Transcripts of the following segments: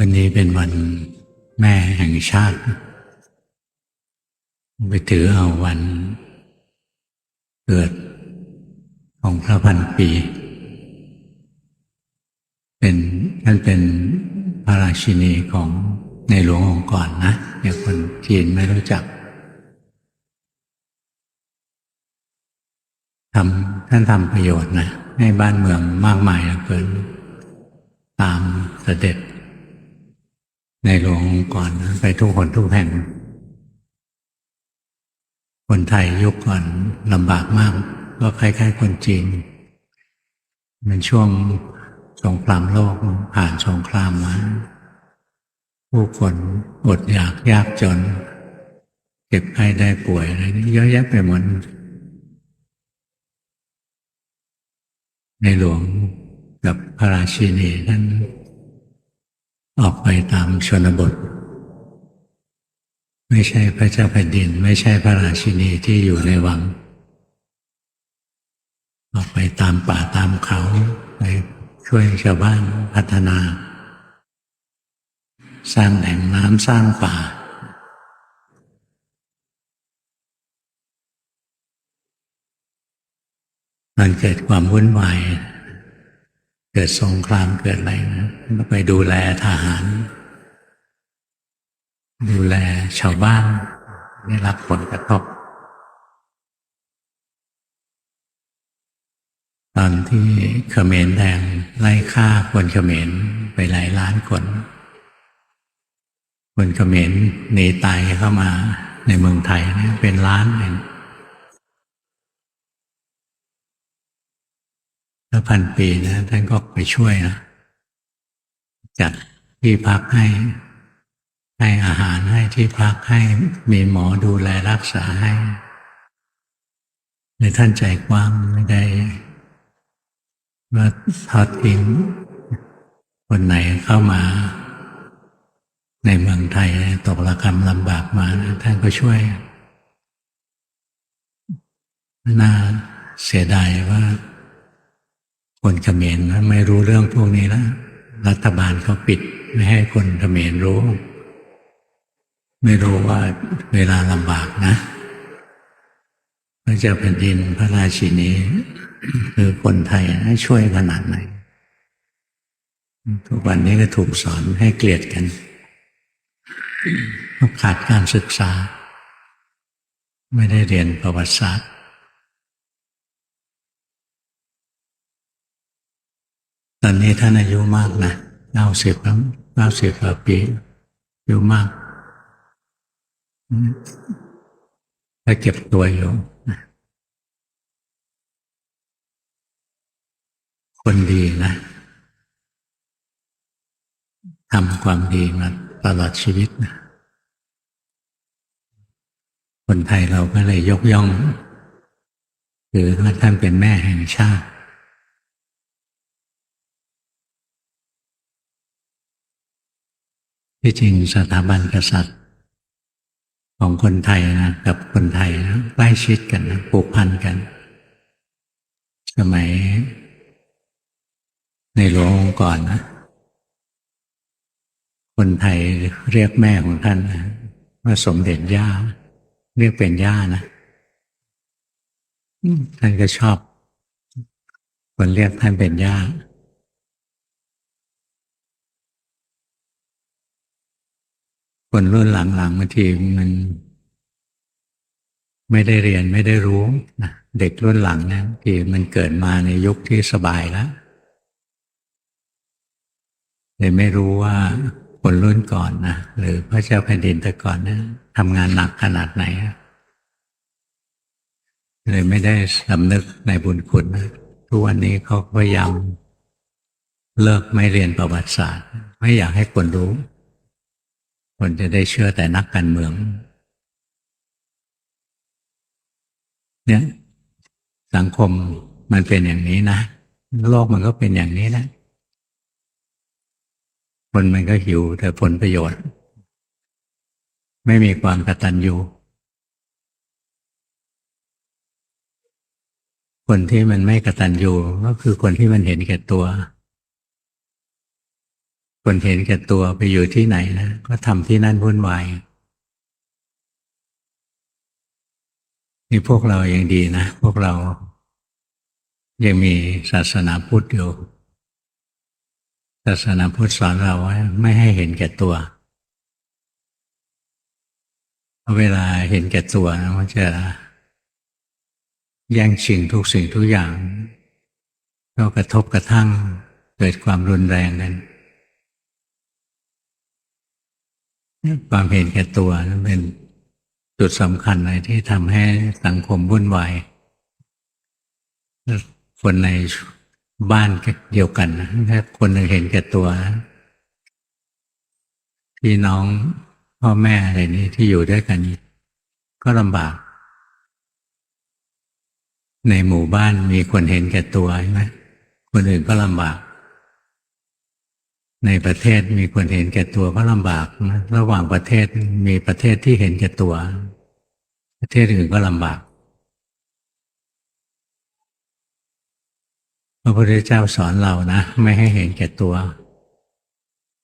วันนี้เป็นวันแม่แห่งชาติ ไปถือเอาวันเกิดของพระพันปี เป็นท่านเป็นพระราชินีของในหลวงองค์ก่อนนะเดี๋ยคนจีนไม่รู้จักทำท่านทำประโยชน์นะ ให้บ้านเมืองมากมายเหลือเกิน ตามเสด็จ ในหลวงองค์ก่อนนะไปทุกคนทุกแห่ง คนไทยยุคก่อนลำบากมาก ก็คล้ายๆคนจีน มันช่วงสงครามโลกผ่านสงครามมาผู้คนอดอยากยากจนเจ็บไข้ได้ป่วยอะไรนี่เยอะแยะไปหมดในหลวงกับพระราชินีท่าน ออกไปตามชนบท ไม่ใช่พระเจ้าแผ่นดิน ไม่ใช่พระราชินีที่อยู่ในวัง ออกไปตามป่าตามเขาไปช่วยชาวบ้านพัฒนา สร้างแหล่งน้ำสร้างป่ามันเกิดความวุ่นวาย เกิดสงครามเกิดอะไรนะก็ไปดูแลทหาร ดูแลชาวบ้านได้รับผลกระทบ ตอนที่เขมรแดงไล่ฆ่าคนเขมรไปหลายล้านคน คนเขมรหนีตายเข้ามาในเมืองไทยเนี่ยเป็นล้านเอง แล้วพันปีนะท่านก็ไปช่วยนะจัดที่พักให้ ให้อาหารให้ที่พักให้มีหมอดูแลรักษาให้ในท่านใจกว้างไม่ได้ว่าทอดทิ้งคนไหนเข้ามา ในเมืองไทยตกระกรรมลำบากมานะท่านก็ช่วยน่าเสียดายว่า คนเขมรนไม่รู้เรื่องพวกนี้แล้วรัฐบาลเขาปิดไม่ให้คนเขมรรู้ ไม่รู้ว่าเวลาลำบากนะพระเจ้าแผ่นดินพระราชินีคือคนไทยให้ช่วยขนาดไหนทุกวันนี้ก็ถูกสอนให้เกลียดกันขาดการศึกษา ไม่ได้เรียนประวัติศาสตร์ ตอนนี้ท่านอายุมากนะเก้าสิบแล้วเก้าสิบกว่าปีอายุมากถ้าเก็บตัวอยู่คนดีนะทำความดีมาตลอดชีวิตนะคนไทยเราก็เลยยกย่องถือว่าท่านเป็นแม่แห่งชาติ ที่จริงสถาบันกษัตริย์ ของคนไทยนะกับคนไทยนะใกล้ชิดกันนะผูกพันกัน สมัย ในหลวงองค์ก่อนนะคนไทยเรียกแม่ของท่านนะว่าสมเด็จย่า เรียกเป็นย่านะท่านก็ชอบ คนเรียกท่านเป็นย่า คนรุ่นหลังๆบางทีมันไม่ได้เรียนไม่ได้รู้นะเด็กรุ่นหลังเนะบางทีมันเกิดมาในยุคที่สบายแล้วเลยไม่รู้ว่าคนรุ่นก่อนนะหรือพระเจ้าแผ่นดินแต่ก่อนนะทำงานหนักขนาดไหนเลยไม่ได้สำนึกในบุญคุณนะทุกวันนี้เขาพยายามเลิกไม่เรียนประวัติศาสตร์ ไม่อยากให้คนรู้ คนจะได้เชื่อแต่นักการเมือง เนี่ย สังคมมันเป็นอย่างนี้นะ โลกมันก็เป็นอย่างนี้นะ คนมันก็หิวแต่ผลประโยชน์ ไม่มีความกตัญญูคนที่มันไม่กตัญญูก็คือคนที่มันเห็นแก่ตัว คนเห็นแก่ตัวไปอยู่ที่ไหนนะก็ทำที่นั่นวุ่นวายนี่พวกเรายังดีนะ พวกเรา ยังมีศาสนาพุทธอยู่ ศาสนาพุทธสอนเราว่าไม่ให้เห็นแก่ตัว เวลาเห็นแก่ตัวนะมันจะแย่งชิงทุกสิ่งทุกอย่างก็กระทบกระทั่งเกิดความรุนแรงกัน ความเห็นแก่ตัวนั้นเป็นจุดสำคัญเลยที่ทำให้สังคมวุ่นวายคนในบ้านเดียวกันนะถ้าคนหนึ่งเห็นแก่ตัว พี่น้องพ่อแม่อะไรนี้ที่อยู่ด้วยกัน ก็ลำบาก ในหมู่บ้านมีคนเห็นแก่ตัวใช่ไหมคนอื่นก็ลำบาก ในประเทศมีคนเห็นแก่ตัวก็ลำบากนะระหว่างประเทศมีประเทศที่เห็นแก่ตัว ประเทศอื่นก็ลำบากพระพุทธเจ้าสอนเรานะไม่ให้เห็นแก่ตัว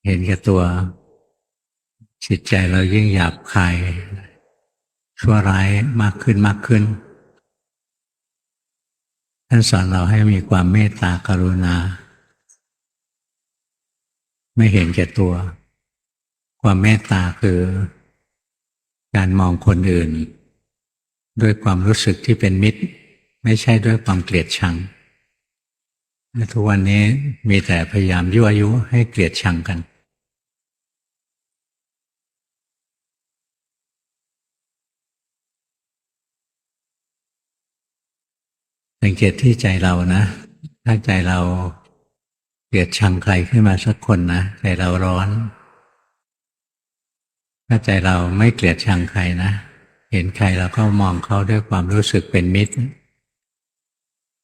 เห็นแก่ตัว จิตใจเรายิ่งหยาบคายชั่วร้ายมากขึ้นมากขึ้น ท่านสอนเราให้มีความเมตตากรุณา ไม่เห็นแก่ตัว ความเมตตาคือ การมองคนอื่น ด้วยความรู้สึกที่เป็นมิตร ไม่ใช่ด้วยความเกลียดชังทุกวันนี้มีแต่พยายามยั่วยุให้เกลียดชังกัน สังเกตที่ใจเรานะ ถ้าใจเรา เกลียดชังใครขึ้นมาสักคนนะใจเราร้อน ถ้าใจเราไม่เกลียดชังใครนะ เห็นใครเราก็มองเขาด้วยความรู้สึกเป็นมิตร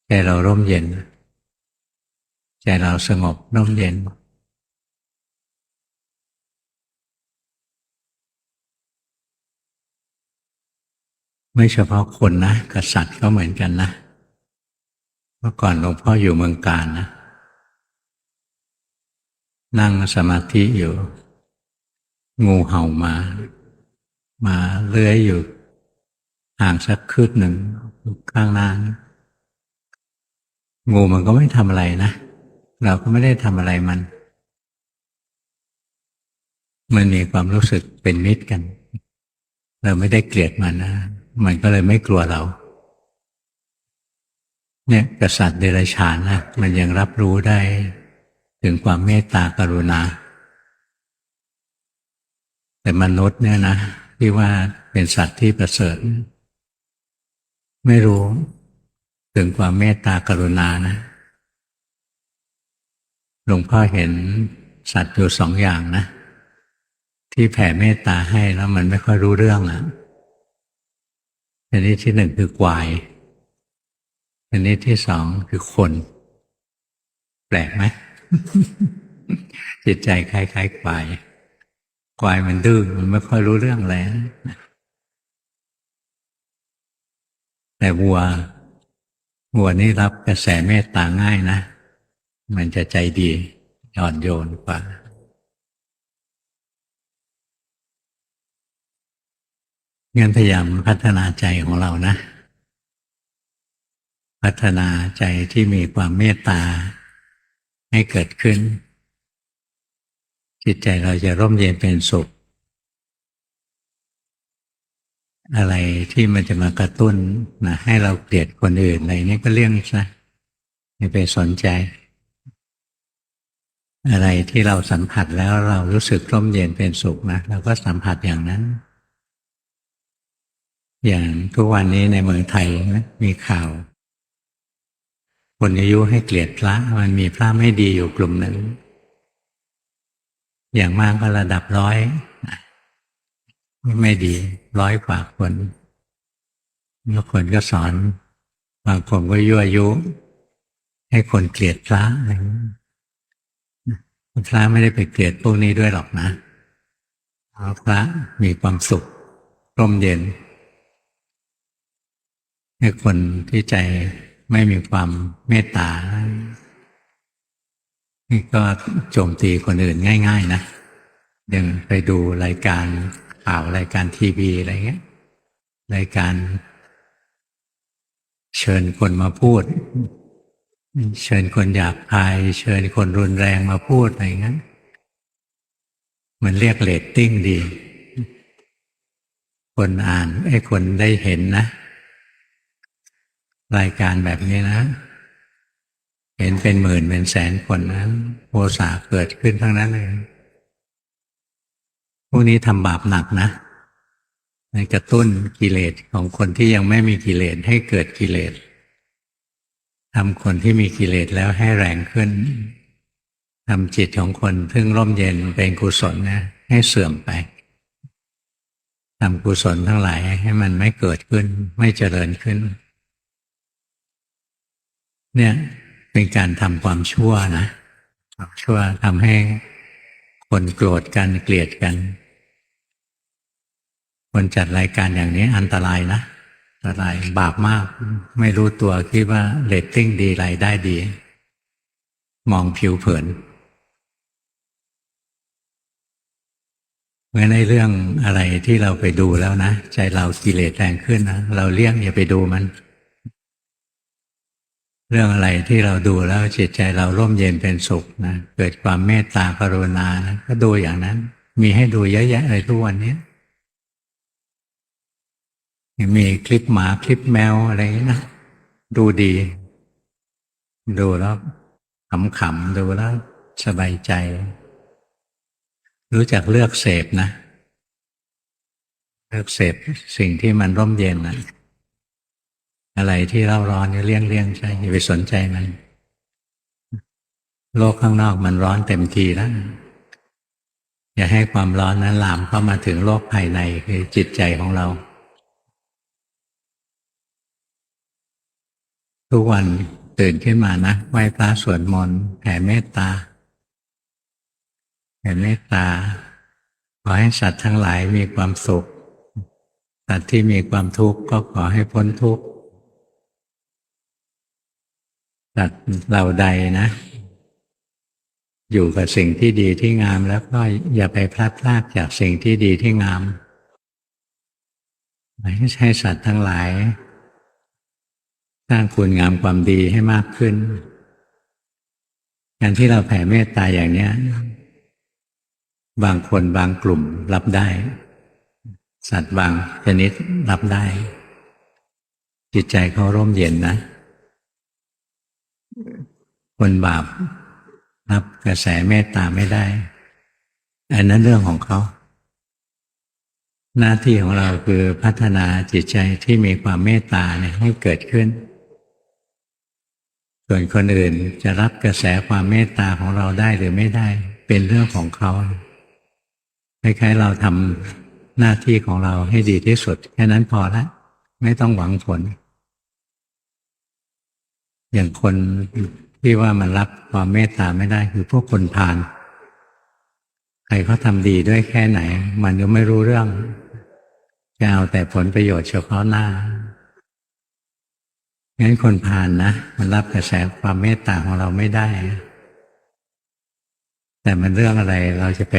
ใจเราร่มเย็น ใจเราสงบร่มเย็น ไม่เฉพาะคนนะกษัตริย์ก็เหมือนกันนะ เมื่อก่อนหลวงพ่ออยู่เมืองการนะ นั่งสมาธิอยู่ งูเห่ามา มาเลื้อยอยู่ห่างสักคืบหนึ่งข้างหน้านงูมันก็ไม่ทำอะไรนะ เราก็ไม่ได้ทำอะไรมัน มันมีความรู้สึกเป็นมิตรกัน เราไม่ได้เกลียดมันนะ มันก็เลยไม่กลัวเรา เนี่ยกษัตริย์เดรัจฉานนะมันยังรับรู้ได้ ถึงความเมตตากรุณา แต่มนุษย์เนี่ยนะที่ว่าเป็นสัตว์ที่ประเสริฐ ไม่รู้ถึงความเมตตากรุณานะหลวงพ่อเห็นสัตว์อยู่สองอย่างนะ ที่แผ่เมตตาให้แล้วมันไม่ค่อยรู้เรื่องอะอันนี้ที่หนึ่งคือกวายอันนี้ที่สองคือคน แปลกไหม จิตใจคล้ายๆควายควายมันดื้อมันไม่ค่อยรู้เรื่องอะไรแต่วัววัวนี่รับกระแสเมตตาง่ายนะ มันจะใจดีอ่อนโยนกว่างั้นพยายามพัฒนาใจของเรานะ พัฒนาใจที่มีความเมตตา ให้เกิดขึ้น จิตใจเราจะร่มเย็นเป็นสุข อะไรที่มันจะมากระตุ้นนะให้เราเกลียดคนอื่นอะไรนี้ก็เลี่ยงซะไม่ไปสนใจ อะไรที่เราสัมผัสแล้วเรารู้สึกร่มเย็นเป็นสุขนะเราก็สัมผัสอย่างนั้น อย่างทุกวันนี้ในเมืองไทยนะมีข่าว คนอายุให้เกลียดพระมันมีพระไม่ดีอยู่กลุ่มหนึ่ง อย่างมากก็ระดับร้อย ไม่ดีร้อยกว่าคนบางคนก็สอน บางคนก็ยั่วยุ ให้คนเกลียดพระอะไรพระไม่ได้ไปเกลียดพวกนี้ด้วยหรอกนะพระมีความสุขร่มเย็น ให้คนที่ใจ ไม่มีความเมตตานี่ก็โจมตีคนอื่นง่าย ๆ นะยังไปดูรายการข่าวรายการทีวีอะไรเงี้ยรายการ เชิญคนมาพูด เชิญคนหยาบคาย เชิญคนรุนแรงมาพูดอะไรเงี้ยมันเรียกเรตติ้งดี คนอ่านไอ้คนได้เห็นนะ รายการแบบนี้นะ เห็นเป็นหมื่นเป็นแสนคนนะโมสาเกิดขึ้นทั้งนั้นเลยพวกนี้ทำบาปหนักนะในกระตุ้นกิเลสของคนที่ยังไม่มีกิเลสให้เกิดกิเลสทำคนที่มีกิเลสแล้วให้แรงขึ้นทำจิตของคนซึ่งร่มเย็นเป็นกุศลนะ ให้เสื่อมไปทำกุศลทั้งหลายให้มันไม่เกิดขึ้นไม่เจริญขึ้น เนี่ยเป็นการทำความชั่วนะความชั่วทำให้คนโกรธกันเกลียดกันคนจัดรายการอย่างนี้อันตรายนะอันตรายบาปมาก ไม่รู้ตัวคิดว่าเรตติ้งดีรายได้ดี มองผิวเผินเมื่อในเรื่องอะไรที่เราไปดูแล้วนะ ใจเรากิเลสแรงขึ้นนะเราเลี่ยงอย่าไปดูมัน เรื่องอะไรที่เราดูแล้วจิตใจเราร่มเย็นเป็นสุขนะเกิดความเมตตากรุณานะก็ดูอย่างนั้น มีให้ดูเยอะแยะเลยทุกวันนี้มีคลิปหมาคลิปแมวอะไรอย่างนี้นะดูดี ดูแล้วขำๆดูแล้วสบายใจ รู้จักเลือกเสพนะ เลือกเสพสิ่งที่มันร่มเย็นนะ อะไรที่เร่าร้อนก็เลี่ยงเลี่ยงใช่อย่าไปสนใจมัน โลกข้างนอกมันร้อนเต็มทีแล้วอย่าให้ความร้อนนั้นลามเข้ามาถึงโลกภายในคือจิตใจของเรา ทุกวันตื่นขึ้นมานะไหว้พระสวดมนต์แผ่เมตตาแผ่เมตตาขอให้สัตว์ทั้งหลายมีความสุขสัตว์ที่มีความทุกข์ก็ขอให้พ้นทุกข์ สัตว์เหล่าใดนะ อยู่กับสิ่งที่ดีที่งามแล้วก็อย่าไปพลาดพลาดจากสิ่งที่ดีที่งามให้ใช้สัตว์ทั้งหลาย สร้างคุณงามความดีให้มากขึ้น การที่เราแผ่เมตตาอย่างเนี้ย บางคนบางกลุ่มรับได้ สัตว์บางชนิดรับได้ จิตใจเขาร่มเย็นนะ คนบาปรับกระแสเมตตาไม่ได้ อันนั้นเรื่องของเขา หน้าที่ของเราคือพัฒนาจิตใจที่มีความเมตตาเนี่ยให้เกิดขึ้น ส่วนคนอื่นจะรับกระแสความเมตตาของเราได้หรือไม่ได้ เป็นเรื่องของเขาคล้ายๆเราทำหน้าที่ของเราให้ดีที่สุด แค่นั้นพอละไม่ต้องหวังผล อย่างคน ที่ว่ามันรับความเมตตาไม่ได้คือพวกคนพาลใครเขาทำดีด้วยแค่ไหน มันก็ไม่รู้เรื่องจะเอาแต่ผลประโยชน์เฉพาะหน้างั้นคนพาลนะมันรับกระแสความเมตตาของเราไม่ได้ แต่มันเรื่องอะไรเราจะไป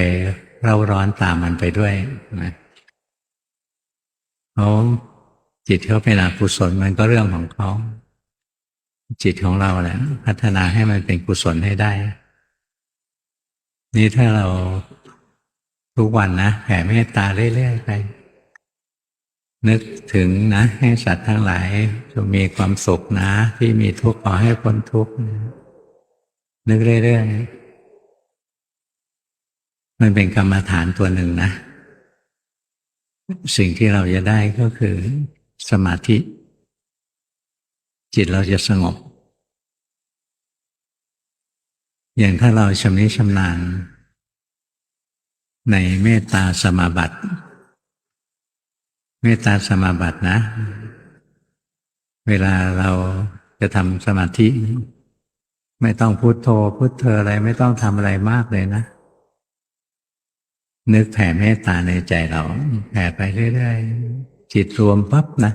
เร่าร้อนตามมันไปด้วยนะเขาจิตเขาเป็นอกุศลมันก็เรื่องของเขา จิตของเราแหละพัฒนาให้มันเป็นกุศลให้ได้ นี่ถ้าเราทุกวันนะแผ่เมตตาเรื่อยๆไปนึกถึงนะให้สัตว์ทั้งหลายจะมีความสุขนะ ที่มีทุกข์ขอให้พ้นทุกข์นึกเรื่อยๆมันเป็นกรรมฐานตัวหนึ่งนะ สิ่งที่เราจะได้ก็คือสมาธิ จิตเราจะสงบ อย่างถ้าเราชำนิชำนาญในเมตตาสมาบัติ เมตตาสมาบัตินะ เวลาเราจะทำสมาธิ ไม่ต้องพุโทโธพุทเธออะไรไม่ต้องทำอะไรมากเลยนะ นึกแผ่เมตตาในใจเรา แผ่ไปเรื่อยๆ จิตรวมปั๊บนะ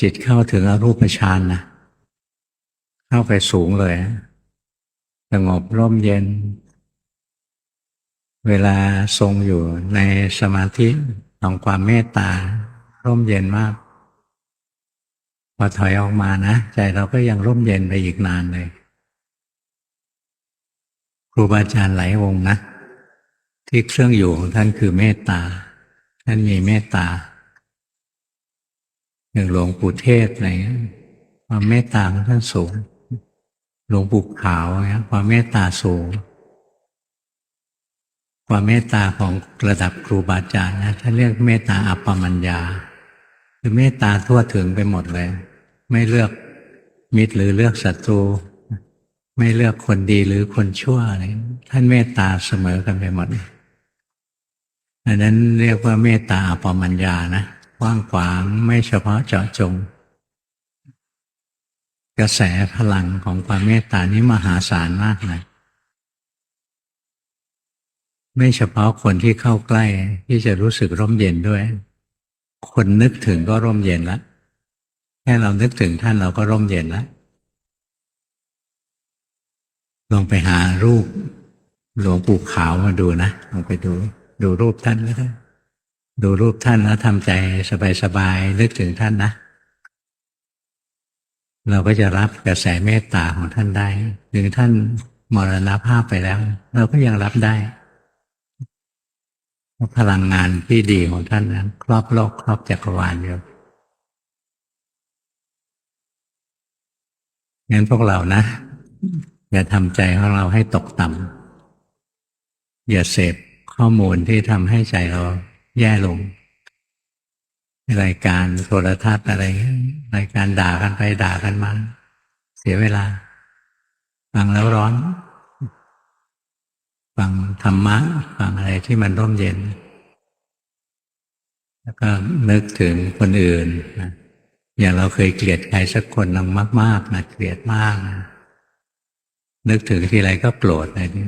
จิตเข้าถึงอรูปฌานนะเข้าไปสูงเลยสงบร่มเย็น เวลาทรงอยู่ในสมาธิของความเมตตา ร่มเย็นมาก พอถอยออกมานะ ใจเราก็ยังร่มเย็นไปอีกนานเลย ครูบาอาจารย์หลายองค์นะ ที่เครื่องอยู่ของท่านคือเมตตา ท่านมีเมตตา อย่างหลวงปู่เทศอะไรเงี้ยความเมตตาของท่านสูง หลวงปู่ขาวเนี่ยความเมตตาสูง ความเมตตาของระดับครูบาอาจารย์นะท่านเรียกเมตตาอัปปมัญญา คือเมตตาทั่วถึงไปหมดเลย ไม่เลือกมิตรหรือเลือกศัตรู ไม่เลือกคนดีหรือคนชั่วอะไรท่านเมตตาเสมอกันไปหมดอันนั้นเรียกว่าเมตตาอัปปมัญญานะ กว้างขวางไม่เฉพาะเจาะจง กระแสพลังของความเมตตานี้มหาศาลมากเลยไม่เฉพาะคนที่เข้าใกล้ที่จะรู้สึกร่มเย็นด้วย คนนึกถึงก็ร่มเย็นล้วแค่เรานึกถึงท่านเราก็ร่มเย็นล้วลองไปหารูปหลวงปู่ขาวมาดูนะลองไปดูดูรูปท่านก็ได้ ดูรูปท่านแล้วทำใจสบายๆนึกถึงท่านนะ เราก็จะรับกระแสเมตตาของท่านได้ถึงท่านมรณภาพไปแล้ว เราก็ยังรับได้พราะพลังงานที่ดีของท่านนั้น ครอบโลกครอบจักรวาลอยู่งั้นพวกเรานะอย่าทำใจของเราให้ตกต่ำอย่าเสพข้อมูลที่ทำให้ใจเรา แย่ลง รายการโทรทัศน์อะไรรายการด่ากันไปด่ากันมา เสียเวลา ฟังแล้วร้อน ฟังธรรมะ ฟังอะไรที่มันร่มเย็น แล้วก็นึกถึงคนอื่นนะอย่างเราเคยเกลียดใครสักคนนึงมากๆนะเกลียดมากนะนึกถึงทีไรก็โกรธอะไรนี้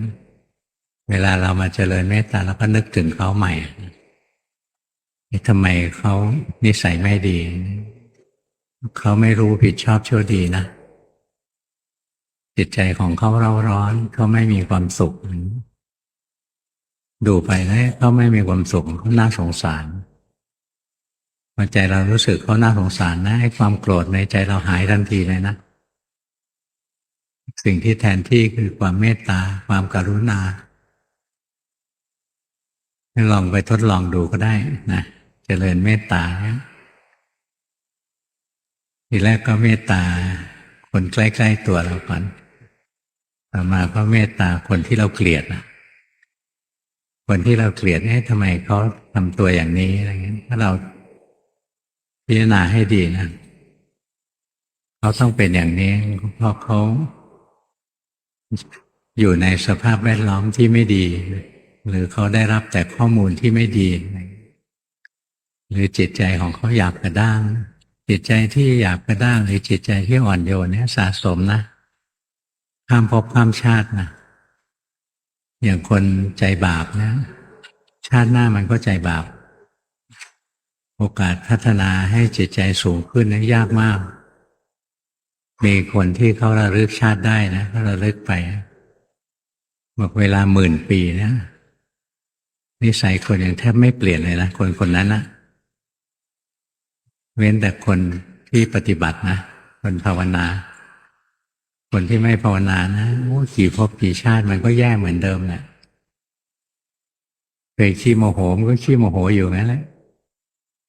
เวลาเรามาเจริญเมตตาเราก็นึกถึงเขาใหม่ ทำไมเขานิสัยไม่ดี เขาไม่รู้ผิดชอบชั่วดีนะ จิตใจของเขาเร่าร้อน เขาไม่มีความสุข ดูไปนะเขาไม่มีความสุขเขาน่าสงสารพอใจเรารู้สึกเขาน่าสงสารนะให้ความโกรธในใจเราหายทันทีเลยนะ สิ่งที่แทนที่คือความเมตตา ความกรุณาลองไปทดลองดูก็ได้นะ เจริญเมตตาทีแรกก็เมตตา คนใกล้ๆตัวเราก่อนต่อมาก็เมตตาคนที่เราเกลียดนะคนที่เราเกลียดเนี่ยทำไมเขาทำตัวอย่างนี้อะไรเงี้ยถ้าเราพิจารณาให้ดีนะเขาต้องเป็นอย่างนี้เพราะเขาอยู่ในสภาพแวดล้อมที่ไม่ดี หรือเขาได้รับแต่ข้อมูลที่ไม่ดี หรือจิตใจของเขาหยาบกระด้าง จิตใจที่หยาบกระด้างหรือจิตใจที่อ่อนโยนเนี่ยสะสมนะข้ามภพข้ามชาตินะอย่างคนใจบาปนะ ชาติหน้ามันก็ใจบาป โอกาสพัฒนาให้จิตใจสูงขึ้นนั้นยากมาก มีคนที่เขาระลึกชาติได้นะเขาระลึกไปบอกเวลาหมื่นปีนะนิสัยคนยังแทบไม่เปลี่ยนเลยนะคนคนนั้นนะ เว้นแต่คนที่ปฏิบัตินะ คนภาวนา คนที่ไม่ภาวนานะโอ้กี่ภพกี่ชาติมันก็แย่เหมือนเดิมแหละเคยขี้โมโหมันก็ขี้โมโหอยู่งั้นแหละ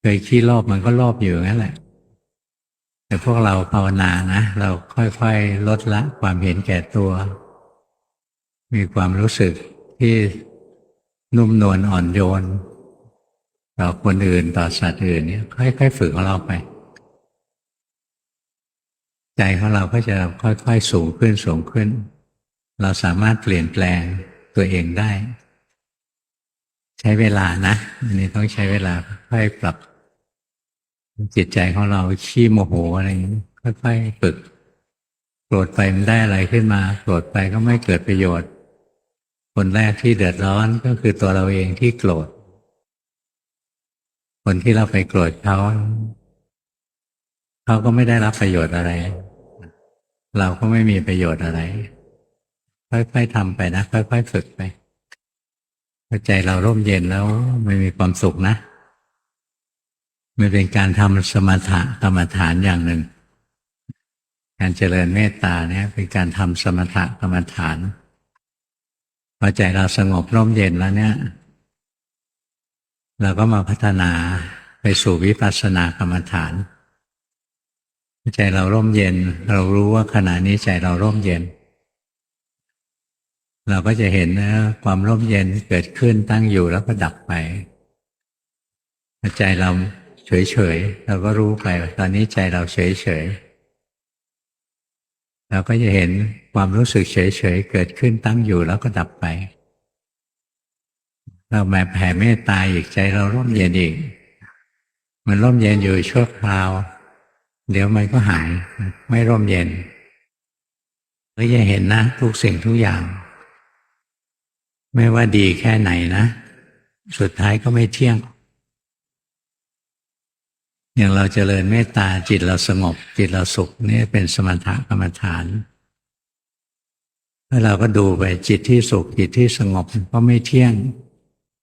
เคยขี้รอบมันก็รอบอยู่งั้นแหละ แต่พวกเราภาวนานะ เราค่อยๆลดละความเห็นแก่ตัว มีความรู้สึกที่นุ่มนวลอ่อนโยน ต่อคนอื่นต่อสัตว์อื่นเนี่ยค่อยๆฝึกของเราไป ใจของเราก็จะค่อยๆสูงขึ้นสูงขึ้น เราสามารถเปลี่ยนแปลงตัวเองได้ ใช้เวลานะอันนี้ต้องใช้เวลาค่อยปรับ จิตใจของเราขี้โมโหอะไรอย่างนี้ค่อยๆฝึกโกรธไปมันได้อะไรขึ้นมาโกรธไปก็ไม่เกิดประโยชน์ คนแรกที่เดือดร้อนก็คือตัวเราเองที่โกรธ คนที่เราไปโกรธเขาเขาก็ไม่ได้รับประโยชน์อะไร เราก็ไม่มีประโยชน์อะไร ค่อยๆทำไปนะ ค่อยๆฝึกไปพอใจเราร่มเย็นแล้วมันมีความสุขนะมันเป็นการทำสมถะกรรมฐานอย่างหนึ่ง การเจริญเมตตาเนี่ยเป็นการทำสมถะกรรมฐานพอใจเราสงบร่มเย็นแล้วเนี่ย เราก็มาพัฒนาไปสู่วิปัสสนากรรมฐาน ใจเราร่มเย็น เรารู้ว่าขณะนี้ใจเราร่มเย็น เราก็จะเห็นนะความร่มเย็นเกิดขึ้นตั้งอยู่แล้วก็ดับไป ใจเราเฉยๆเราก็รู้ไป ตอนนี้ใจเราเฉยๆเราก็จะเห็นความรู้สึกเฉยๆเกิดขึ้นตั้งอยู่แล้วก็ดับไป เราแม่แผ่เมตตาอีกใจเราร่มเย็นอีก มันร่มเย็นอยู่ชั่วคราว เดี๋ยวมันก็หายไม่ร่มเย็นก็จะเห็นนะ ทุกสิ่งทุกอย่าง ไม่ว่าดีแค่ไหนนะ สุดท้ายก็ไม่เที่ยง อย่างเราเจริญเมตตาจิตเราสงบ จิตเราสุขนี่เป็นสมถกรรมฐานแล้วเราก็ดูไปจิตที่สุขจิตที่สงบก็ไม่เที่ยง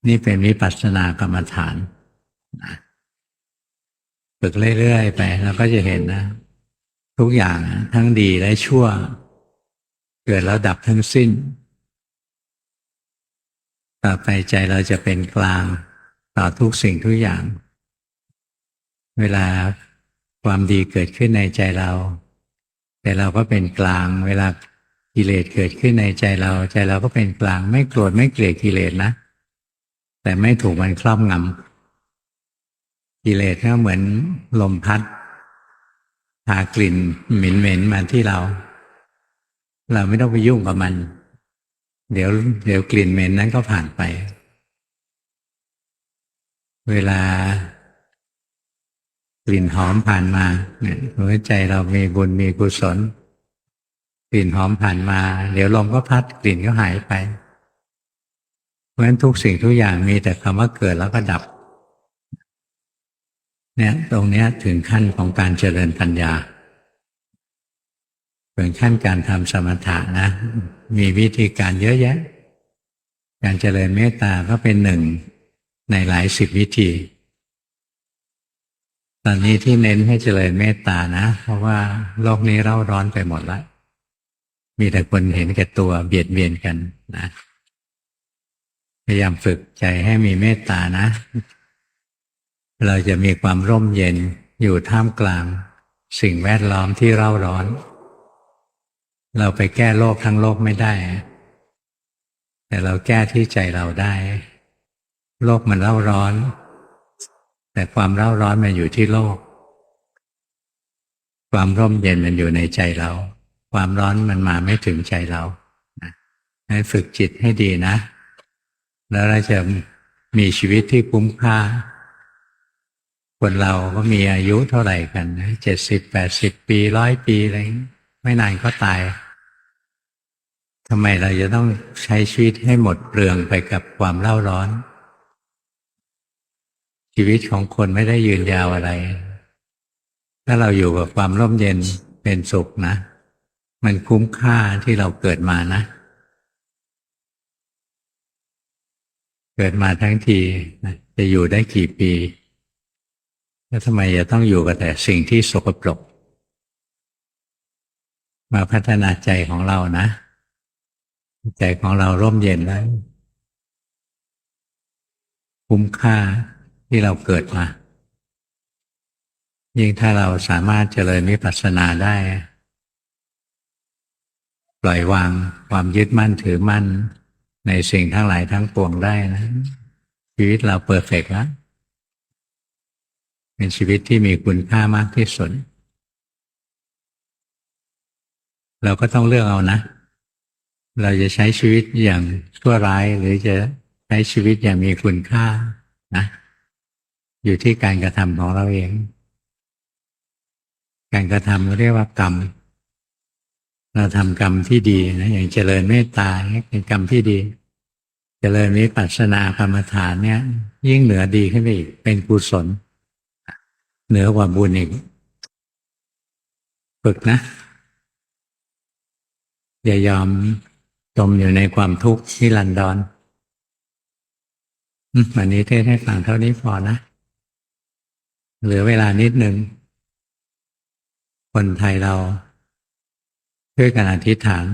นี่เป็นวิปัสสนากรรมฐานนะฝึกเรื่อยๆไปเราก็จะเห็นนะ ทุกอย่างทั้งดีและชั่ว เกิดแล้วดับทั้งสิ้น ต่อไปใจเราจะเป็นกลางต่อทุกสิ่งทุกอย่าง เวลาความดีเกิดขึ้นในใจเรา แต่เราก็เป็นกลาง เวลากิเลสเกิดขึ้นในใจเรา ใจเราก็เป็นกลาง ไม่โกรธไม่เกลียดกิเลสนะ แต่ไม่ถูกมันครอบงำกิเลสก็เหมือนลมพัดพากลิ่นเหม็นๆมาที่เรา เราไม่ต้องไปยุ่งกับมัน เดี๋ยว เดี๋ยวกลิ่นเหม็นนั้นก็ผ่านไป เวลากลิ่นหอมผ่านมาเนี่ยหัวใจเรามีบุญมีกุศล กลิ่นหอมผ่านมา เดี๋ยวลมก็พัดกลิ่นก็หายไป เพราะฉะนั้นทุกสิ่งทุกอย่างมีแต่คำว่าเกิดแล้วก็ดับ เนี่ยตรงนี้ถึงขั้นของการเจริญปัญญาถึงขั้นการทำสมถะนะ มีวิธีการเยอะแยะ การเจริญเมตตาก็เป็นหนึ่งในหลายสิบวิธี ตอนนี้ที่เน้นให้เจริญเมตตานะ เพราะว่าโลกนี้เร่าร้อนไปหมดแล้ว มีแต่คนเห็นแก่ตัวเบียดเบียนกันนะ พยายามฝึกใจให้มีเมตตานะ เราจะมีความร่มเย็นอยู่ท่ามกลาง สิ่งแวดล้อมที่เร่าร้อน เราไปแก้โลกทั้งโลกไม่ได้ แต่เราแก้ที่ใจเราได้ โลกมันเร่าร้อน แต่ความเร่าร้อนมันอยู่ที่โลก ความร่มเย็นมันอยู่ในใจเรา ความร้อนมันมาไม่ถึงใจเราให้ฝึกจิตให้ดีนะ แล้วเราจะมีชีวิตที่คุ้มค่า คนเราก็มีอายุเท่าไหร่กันเจ็ดสิบแปดสิบปีร้อยปีอะไรไม่นานก็ตายทำไมเราจะต้องใช้ชีวิตให้หมดเปลืองไปกับความเล่าร้อน ชีวิตของคนไม่ได้ยืนยาวอะไร ถ้าเราอยู่กับความร่มเย็นเป็นสุขนะ มันคุ้มค่าที่เราเกิดมานะ กิดมาทั้งทีจะอยู่ได้กี่ปีแล้วทำไมจะต้องอยู่กับแต่สิ่งที่สกปรก มาพัฒนาใจของเรานะ ใจของเราร่มเย็นแล้วคุ้มค่าที่เราเกิดมา ยิ่งถ้าเราสามารถเจริญวิปัสสนาได้ ปล่อยวางความยึดมั่นถือมั่น ในสิ่งทั้งหลายทั้งปวงได้นะ ชีวิตเราเปิดเฟกแล้ว เป็นชีวิตที่มีคุณค่ามากที่สุด เราก็ต้องเลือกเอานะ เราจะใช้ชีวิตอย่างชั่วร้ายหรือจะใช้ชีวิตอย่างมีคุณค่านะ อยู่ที่การกระทำของเราเอง การกระทำเรียกว่ากรรม เราทำกรรมที่ดีนะอย่างเจริญเมตตาเนี่ยเป็นกรรมที่ดี เจริญวิปัสสนากรรมฐานเนี่ย ยิ่งเหนือดีขึ้นไปอีกเป็นกุศล เหนือกว่าบุญอีกฝึกนะ อย่ายอมจมอยู่ในความทุกข์ที่ลันดอนอันนี้เทศให้ฟังเท่านี้พอนะเหลือเวลานิดหนึ่งคนไทยเรา ช่วยกันอธิษฐาน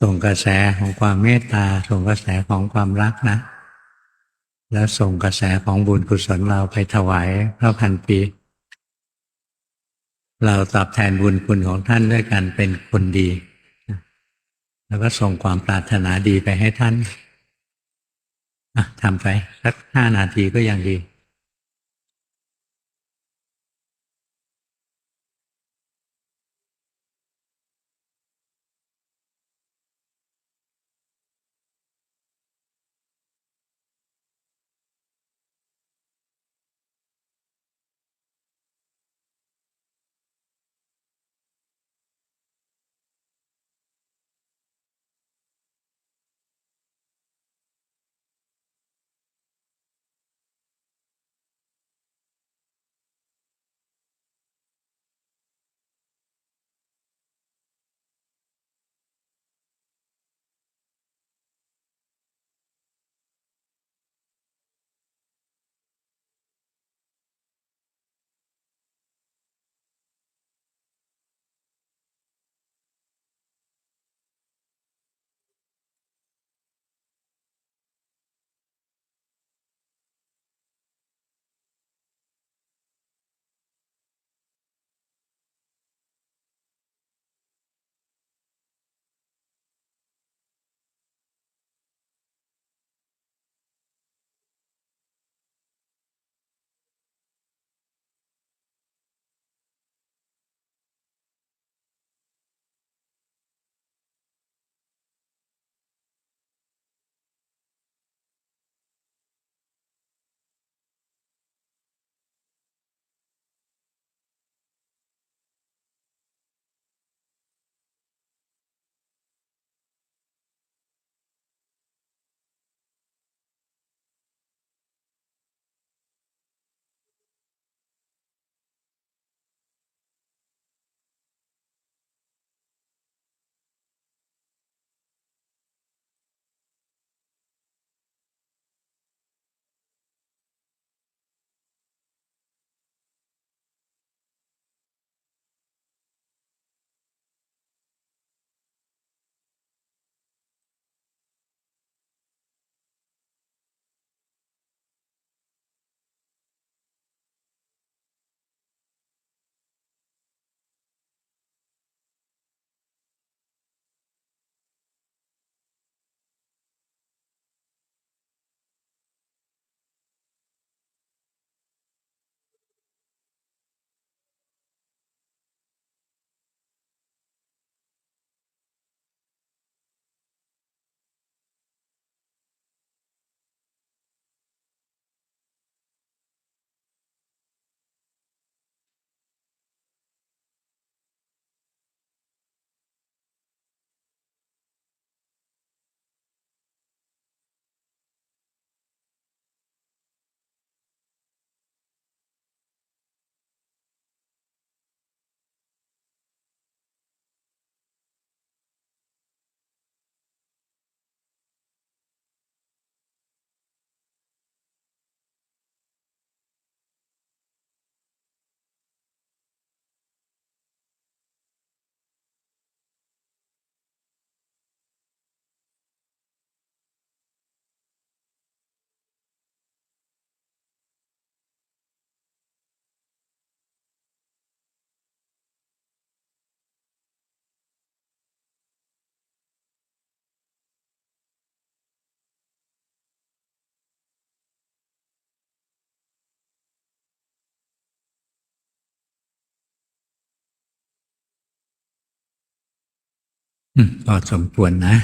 ส่งกระแสของความเมตตา ส่งกระแสของความรักนะ แล้วส่งกระแสของบุญกุศลเราไปถวายพระพันปี เราตอบแทนบุญคุณของท่านด้วยกันเป็นคนดี แล้วก็ส่งความปรารถนาดีไปให้ท่านทำไปสักห้านาทีก็ยังดี พอสมควรนะ